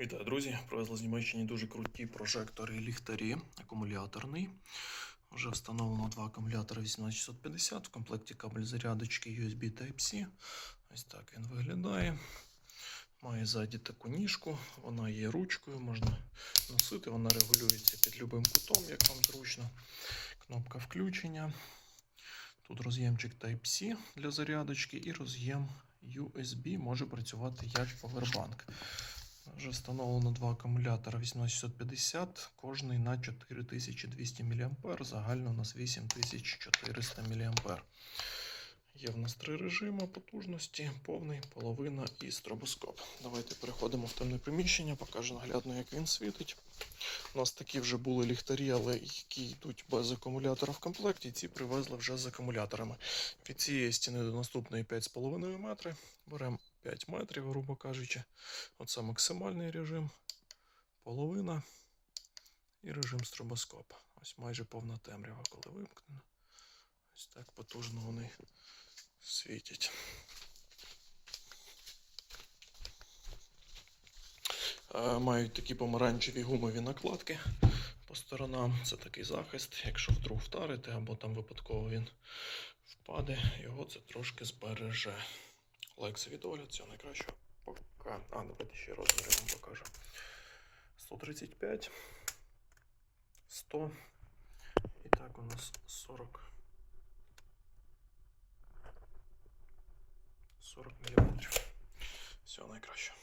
Вітаю, друзі! Привезли з Німеччини дуже круті прожектори і ліхтарі, акумуляторний. Вже встановлено два акумулятори 18650, в комплекті кабель зарядочки USB Type-C. Ось так він виглядає. Має ззаді таку ніжку, вона є ручкою, можна носити, вона регулюється під любим кутом, як вам зручно. Кнопка включення. Тут роз'ємчик Type-C для зарядочки і роз'єм USB може працювати як повербанк. Вже встановлено два акумулятора 18650, кожний на 4200 мА, загально у нас 8400 мАh. Є в нас три режими потужності: повний, половина і стробоскоп. Давайте переходимо в темне приміщення, покажу наглядно, як він світить. У нас такі вже були ліхтарі, але які йдуть без акумулятора в комплекті. Ці привезли вже з акумуляторами. Від цієї стіни до наступної 5,5 метри. Беремо 5 метрів, грубо кажучи. Оце максимальний режим, половина і режим стробоскопа. Ось майже повна темрява, коли вимкнено. Ось так потужно вони світять. Е, Мають такі помаранчеві гумові накладки по сторонам. Це такий захист. Якщо вдруг вдарити або там випадково він впаде, його це трошки збереже. Лекс від огляд, цього найкращого. Пока. А, давайте ще розміри вам покажу. 135, 100. І так у нас 40. 40 мм. Всього найкращого.